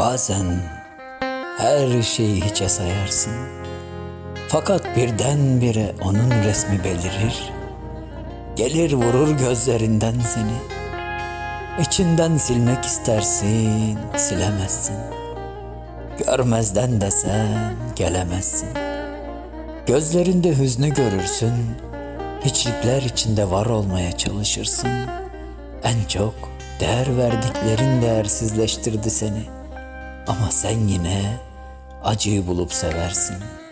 Bazen her şeyi hiçe sayarsın. Fakat birdenbire onun resmi belirir. Gelir vurur gözlerinden seni. İçinden silmek istersin, silemezsin. Görmezden desen gelemezsin. Gözlerinde hüznü görürsün. Hiçlikler içinde var olmaya çalışırsın. En çok değer verdiklerin değersizleştirdi seni. Ama sen yine acıyı bulup seversin.''